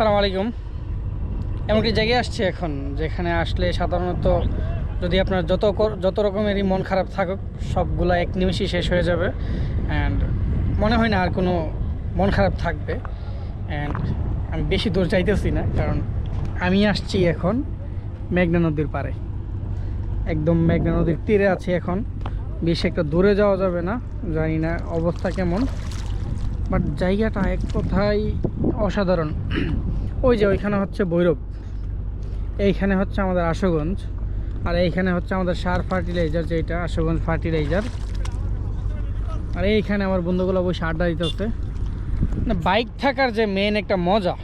আসসালামু আলাইকুম। এমন একটি জায়গায় আসছি এখন, যেখানে আসলে সাধারণত যদি আপনার যত যত রকমেরই মন খারাপ থাকুক, সবগুলো এক নিমিষেই শেষ হয়ে যাবে। অ্যান্ড মনে হয় না আর কোনো মন খারাপ থাকবে। অ্যান্ড আমি বেশি দূর যাইতেছি না, কারণ আমি আসছি এখন মেঘনা নদীর পাড়ে। একদম মেঘনা নদীর তীরে আছি এখন। বেশি একটা দূরে যাওয়া যাবে না, জানি না অবস্থা কেমন। বাট জায়গাটা এক কথায় অসাধারণ। ওই যে ওইখানে হচ্ছে ভৈরব। এইখানে হচ্ছে আমাদের আশুগঞ্জ। আর এইখানে হচ্ছে আমাদের সার ফার্টিলাইজার যেটা, আশুগঞ্জ ফার্টিলাইজার। আর এইখানে আমার বন্ধুগুলো বসে আড্ডা দিতেছে। না, বাইক থাকার যে মেন একটা মজা,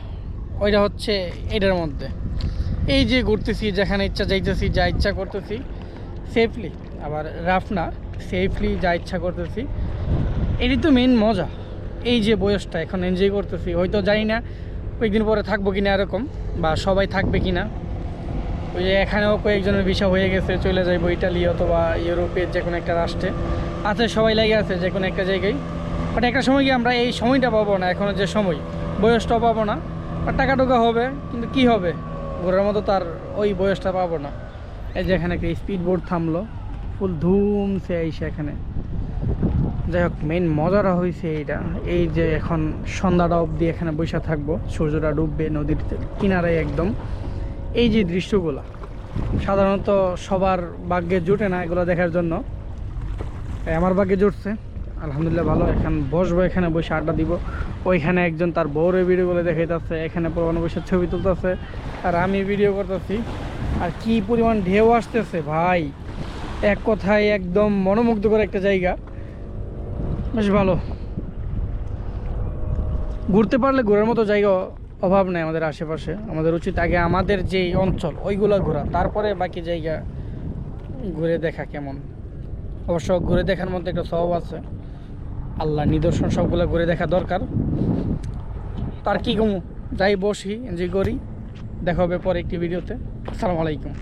ওইটা হচ্ছে এটার মধ্যে। এই যে ঘুরতেছি, যেখানে ইচ্ছা যাইতেছি, যা ইচ্ছা করতেছি সেফলি আবার রাফ না সেফলি যা ইচ্ছা করতেছি। এটাই তো মেন মজা। এই যে বয়সটা, এখন এনজয় করতেছি। হয়তো জানি না কয়েকদিন পরে থাকব কিনা এরকম, বা সবাই থাকবে কিনা। ওই যে এখানেও কয়েকজনের বিষয় হয়ে গেছে, চলে যাইবো ইটালি অথবা ইউরোপের যে কোনো একটা রাষ্ট্রে। আছে, সবাই লেগে আছে যে কোনো একটা জায়গায়। বাট একটা সময় গিয়ে আমরা এই সময়টা পাবো না, এখনও যে সময়। বয়সটাও পাবো না আর টাকা টুকা হবে, কিন্তু কি হবে? ঘোরার মতো তার ওই বয়সটা পাবো না। এই যে এখানে একটা স্পিড বোর্ড থামলো, ফুল ধুম সে আইসে এখানে। যাই হোক মেইন মজাটা হয়েছে এইটা। এই যে এখন সন্ধ্যাটা অবধি এখানে বসে থাকব, সূর্যটা ডুববে নদীর কিনারায় একদম। এই যে দৃশ্যগুলো, সাধারণত সবার ভাগ্যে জুটে না এগুলো দেখার জন্য। আমার ভাগ্যে জুটছে, আলহামদুলিল্লাহ ভালো। এখন বসবো, এখানে বসে আড্ডা দিব। ওইখানে একজন তার বউরে ভিডিওগুলো দেখাইতেছে, এখানে পুরোনো বসে ছবি তুলতেছে। আর আমি ভিডিও করতেছি, আর কি পরিমাণ ঢেউ আসতেছে ভাই। এক কথায় একদম মনোমুগ্ধকর একটা জায়গা। বেশ ভালো। ঘুরতে পারলে ঘোরার মতো জায়গা অভাব নেই আমাদের আশেপাশে। আমাদের উচিত আগে আমাদের যে অঞ্চল, ওইগুলো ঘোরা। তারপরে বাকি জায়গা ঘুরে দেখা কেমন। অবশ্য ঘুরে দেখার মধ্যে একটা স্বভাব আছে। আল্লাহ নিদর্শন সবগুলো ঘুরে দেখা দরকার। তার কি কমু যাই বসি, এনজয় করি। দেখা হবে পরে একটি ভিডিওতে। আসসালামু আলাইকুম।